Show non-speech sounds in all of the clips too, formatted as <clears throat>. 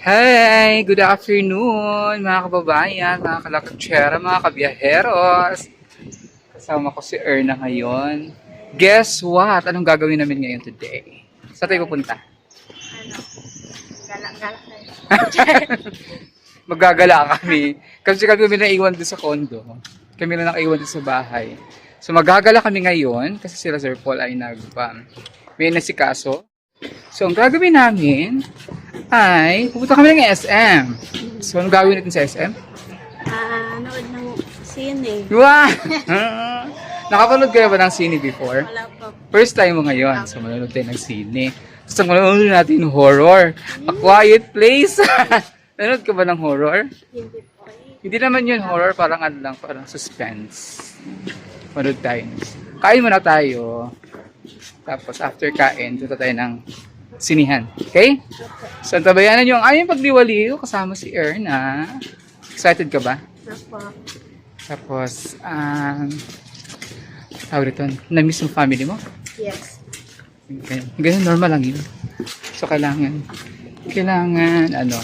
Hey! Good afternoon, mga kababayan, mga kalakatsera, mga kabiyaheros. Kasama ko si Erna ngayon. Guess what? Anong gagawin namin ngayon today? Saan tayo pupunta? ano, <laughs> galak-galak yun. Maggagala kami. Kasi kami kami naiwan doon sa condo. Kami na naiwan doon sa bahay. So maggagala kami ngayon kasi sila Sir Paul ay nag um, may nasikaso. So ang gagawin namin ay pupunta kami ng SM. So anong gagawin natin sa SM? Ah, nood ng sine. Wow! <laughs> Nakapanood kayo ba ng sine before? Wala pa. First time mo ngayon. So manonood tayo ng sine. So manonood natin horror. A Quiet Place. <laughs> Nanonood ka ba ng horror? Hindi po eh. Hindi naman yun horror, parang ano lang, parang suspense. Manood tayo. Kain muna tayo. Tapos after kain, tuto tayo ng sinihan. Okay? So, tabayanan yung aming pagliwaliw kasama si Erna. Excited ka ba? Apo. Tapos, um, tawag rito, na-miss yung family mo? Yes. Ganyan, ganyan normal lang yun. So, kailangan, kailangan, ano,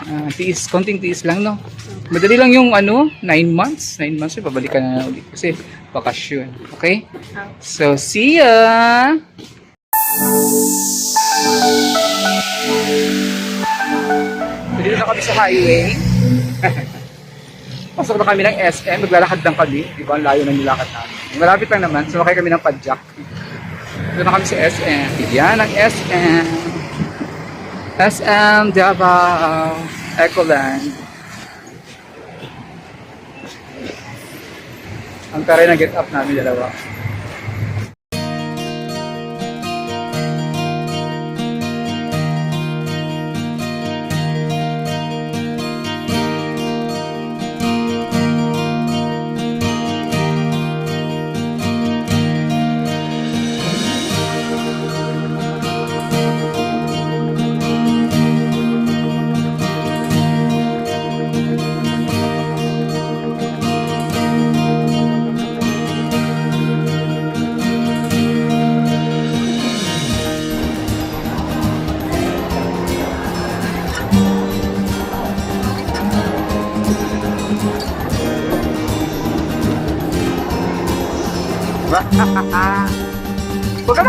ah, tiis, konting tiis lang, no? Madali lang yung, ano, 9 months. 9 months, eh, babalikan na ulit. Kasi, bakasyon. Okay? Ah, So, see ya! Dito na kami sa highway. <laughs> Pasok na kami ng SM, maglalakad lang kami. Di ba, ang layo ng nilakad namin. Malapit lang naman, sumakay kami ng padjak. Dito na kami sa SM. Yan ang SM. SM Davao Ecoland. Ang taray na get up namin dalawa.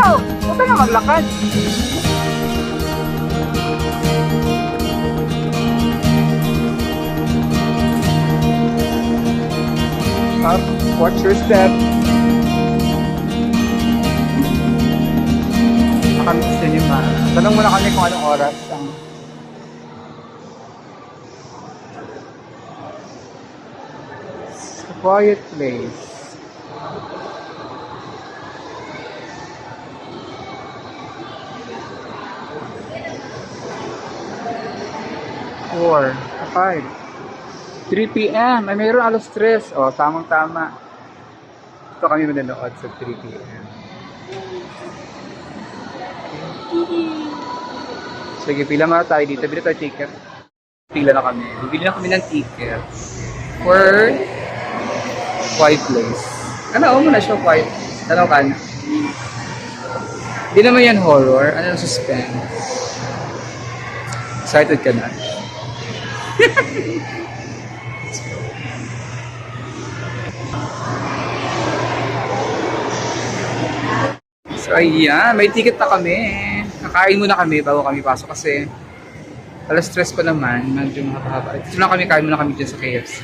Na, huwag ka na maglakad. Up, watch your step. Kami sa cinema. Tanong muna kami kung anong oras ang quiet place. Four, five. 3 p.m. Ay, mayroon alas 3. O, tamang-tama. Ito kami manonood sa 3 p.m. Sige, pila muna tayo dito. Bili tayo ticket. Pila na kami. Bibili na kami ng ticket. For Quiet Place. Ano, mo na siya Quiet Place. Ano ka na? Hindi naman yan horror. Ano suspense? Excited ka na? So ayan, may ticket na kami. Nakain muna kami bago kami pasok kasi alas stress pa naman, medyo mahaba. Dito lang kami, kain muna kami dyan sa KFC.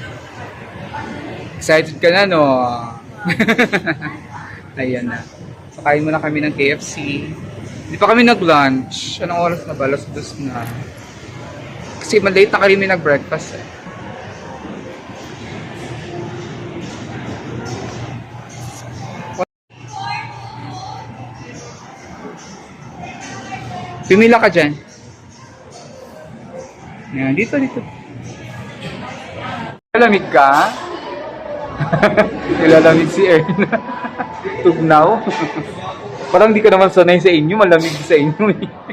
Excited ka na, no? <laughs> ayan na. So kain muna kami ng KFC. Hindi pa kami nag-lunch. Anong oras na ba? Alas dos na. Kasi malate na kami nag-breakfast eh. Pumila ka dyan. Yan, dito, dito. Lalamig ka? <laughs> Nilalamig si Erna. <laughs> Tugnaw. <laughs> Parang di ka naman sanay sa inyo, malamig sa inyo eh.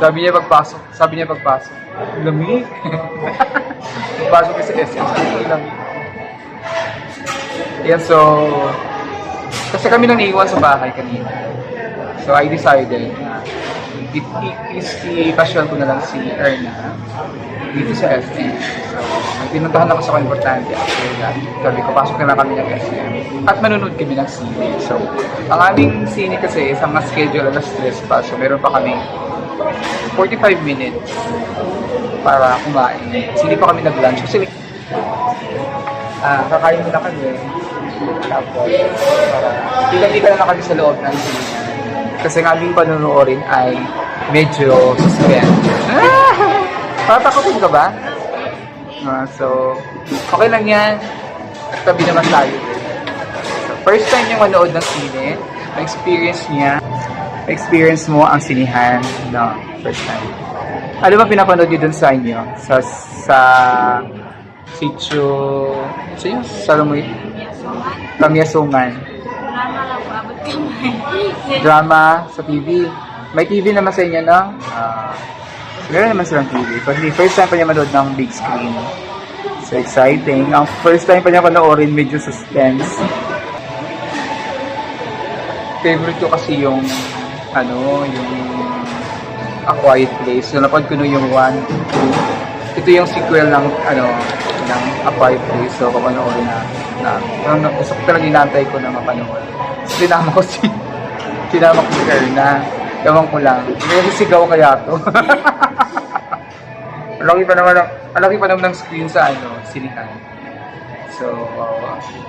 Sabi niya pagpasok, sabi niya pagpasok, lamig. <laughs> pagpasok niya sa SM, sabi niya lamig. Yeah, so, kasi kami nang naiwan sa bahay kanina. So I decided na i-casual ko na lang si Erna dito sa SM. So, pinuntahan ako sa importante after that. Sabi ko, pasok na lang kami ng SM. At manonood kami ng sine. So, ang aming sine kasi isang schedule alas 3 pa. So, meron pa kami 45 minutes para kumain. Kasi hindi pa kami nag-lunch. Kasi ah kakain muna kami. Tapos, para tika-tika na lang kami sa loob ng sine. Kasi ang aming panonoodin ay medyo suspense. Ah! Ka ba? Ah, so, okay lang yan. Tabi naman tayo. So, first time niya manood ng sine, na-experience niya, experience mo ang sinihan, no, first time. Ano ba pinapanood niyo dun sa inyo? Sa, sa sitio, sa iyo, sa Lamoy, Yes, so man. Kamyasungan. Drama sa TV. May TV naman sa inyo, no? Ah, meron naman silang TV. The first time pa niya manood ng big screen. So exciting. Ang first time pa niya panoorin, medyo suspense. Favorite ko kasi yung, ano, yung A Quiet Place. So ko no yung 1, 2. Ito yung sequel ng, ano, ng A Quiet Place. So papanoorin na. na, na, na gusto ko talaga inantay ko na mapanood. So sinama ko si, <laughs> sinama ko si Erna. Ewan ko lang. May sigaw kaya to. Ang <laughs> laki pa naman, ng- ang laki pa naman ng screen sa ano, sinihan. So,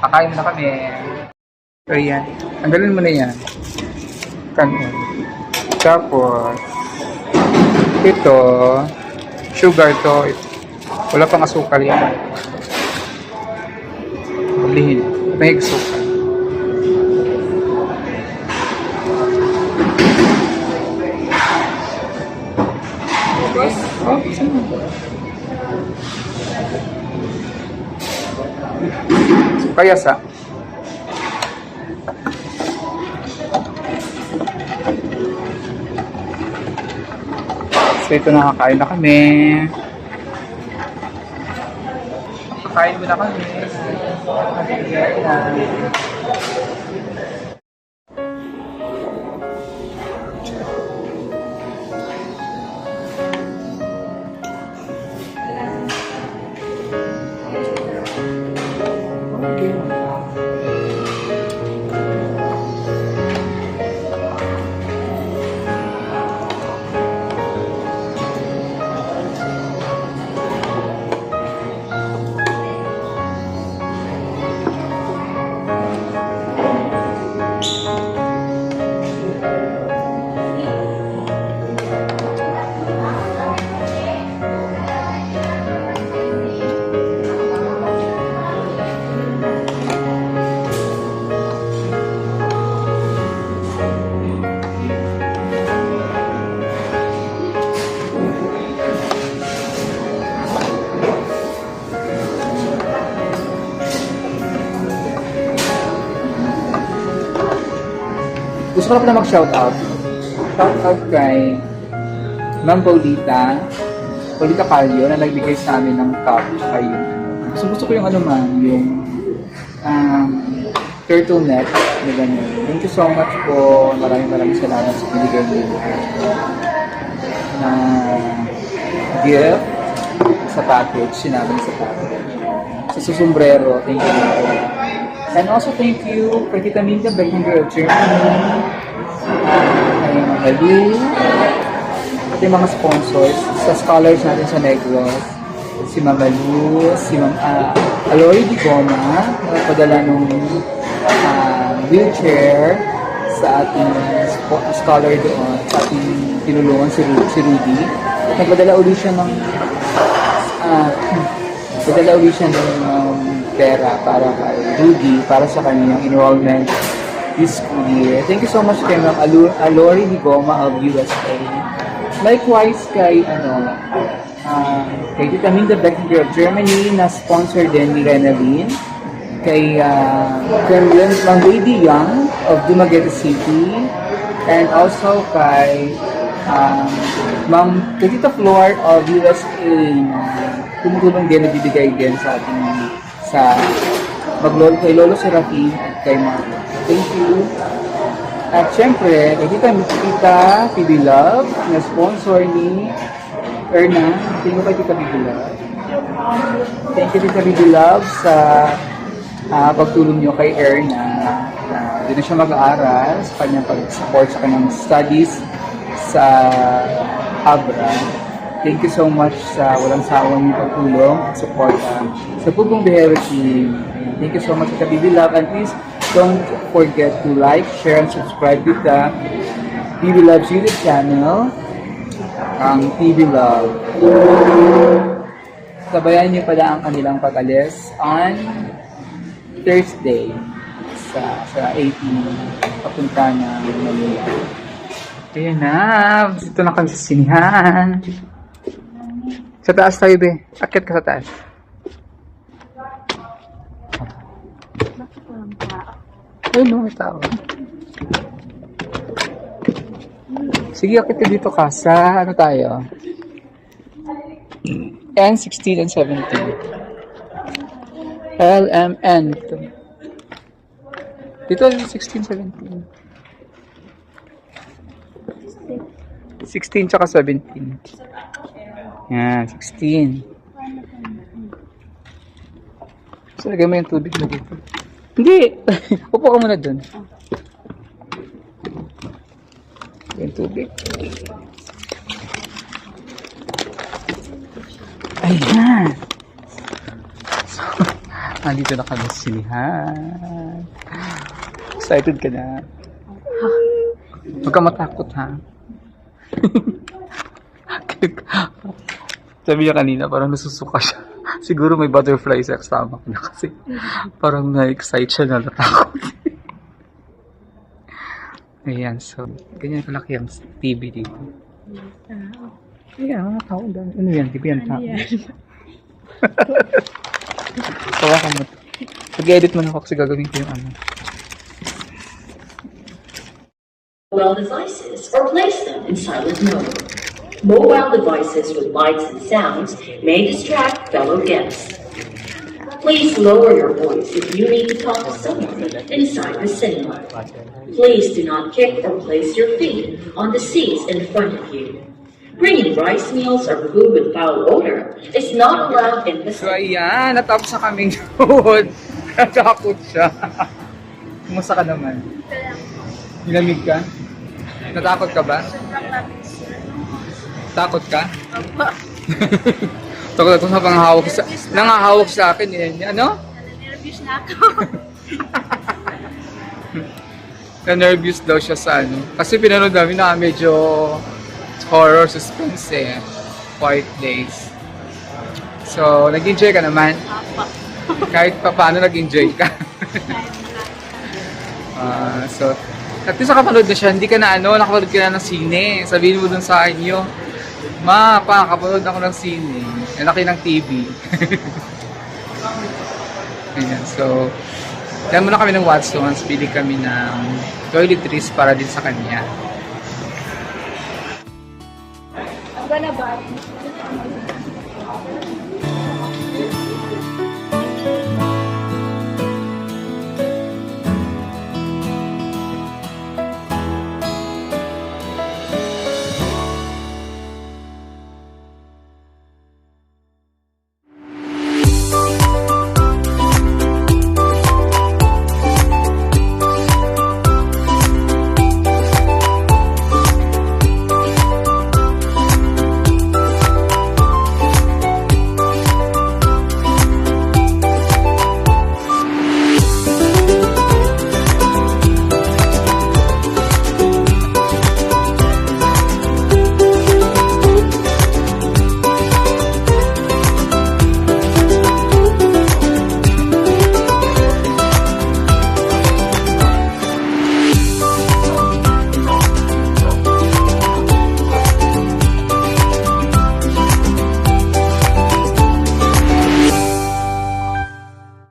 kakain na kami. So, yan. Tanggalin mo na yan. Kanon. Tapos, ito, sugar to. Wala pang asukal yan. Hulihin. May asukal. Oh, sino? Kaya sa So ito nakakain na kami. Kakain mo na kami. Gusto ko pala mag-shoutout. Shoutout kay Ma'am Paulita, Paulita Calio, na nagbigay sa amin ng cup. Ay, gusto, gusto ko yung ano man, yung um, turtleneck na ganyan. Thank you so much po. Maraming maraming salamat sa binigay niyo na gift sa package, sinabi sa package. Sa susumbrero, thank you. And also thank you kay Tita Minda Beckinger of Germany, kay Mga Lu, at yung mga sponsors sa scholars natin sa Negros, si Mama Lu, si Ma'am uh, Aloy Di Goma, na nagpadala ng ah, wheelchair sa ating scholar doon, sa ating tinulungan si, Ru- si Rudy. At nagpadala ulit siya ng ah, <clears throat> nagpadala ulit siya ng um, pera para kay Rudy, para sa kanyang enrollment this school year. Thank you so much kay Ma'am Alori Di Goma of USA. Likewise kay ano, ah, kay Tita Minda Beckinger of Germany na sponsor din ni Renalyn. Kay uh, Ma'am Lady Young of Dumaguete City. And also kay um, Ma'am Tita Flor of USA na tumutulong din, nagbibigay din sa ating sa maglolo kay Lolo Serafin at kay Ma'am. Thank you. At syempre, kay Tita Tita PB Love, na sponsor ni Erna. Thank you kay Tita PB Love. Thank you Tita PB Love sa ah, pagtulong niyo kay Erna. Uh, Hindi na siya mag-aaral sa kanyang pag-support sa kanyang studies sa Abra. Thank you so much sa walang sawang pagtulong at support uh, sa Pugong Bihero team. Thank you so much Tita PB Love and please don't forget to like, share, and subscribe to the PB Love's YouTube channel, ang PB Love. Sabayan niyo pala ang kanilang pag-alis on Thursday sa sa 18 papunta ng Manila. Ayan na, dito na kami sa sinihan. Sa taas tayo, be. Akit ka sa taas. Bakit walang? Ay, no, may tao. Sige, akit ka dito ka. Sa ano tayo? N16 and 17. LMN. Ito. Dito, 16, 17. 16 tsaka 17. Yan, 16. So, lagay mo yung tubig mo dito. Hindi! <laughs> Upo ka muna dun. Yung tubig. Ayan! <laughs> So, nandito na kami sa sinihan. Excited ka na? Huwag ka matakot ha. <laughs> Sabi niya kanina, parang nasusuka siya. <laughs> Siguro may butterfly sa stomach niya kasi parang na-excite siya na natakot. <laughs> Ayan, so, ganyan kalaki ang TV dito. Ayan, mga tao. Ano yan? TV yan tao. <laughs> Tawakan mo. Pag-edit mo na ako kasi gagawin ko yung ano. mobile devices or place them in silent mode. Mobile devices with lights and sounds may distract fellow guests. Please lower your voice if you need to talk to someone inside the cinema. Please do not kick or place your feet on the seats in front of you. Bringing rice meals or food with foul odor is not allowed in the So ayan, natapos na kaming doon. <laughs> Natakot siya. Kumusta ka naman? Nilamig ka? Natakot ka ba? Sobrang lapis. Takot ka? <laughs> Takot ako sa panghawak sa... Nangahawak sa akin eh. Ano? Naninervous na ako. <laughs> Na-nervous daw siya sa ano. Kasi pinanood namin na medyo horror suspense eh. Quiet Days. So, nag-enjoy ka naman. Apa. Kahit pa paano nag-enjoy ka. <laughs> Ah, so, at least nakapanood na siya, hindi ka na ano, nakapanood ka na ng sine. Sabihin mo dun sa inyo, Ma, pa, nakapanood ako ng sine. Ang laki ng TV. <laughs> Ayan, so, kaya muna kami ng Watstones, pili kami ng toiletries para din sa kanya. I'm gonna buy.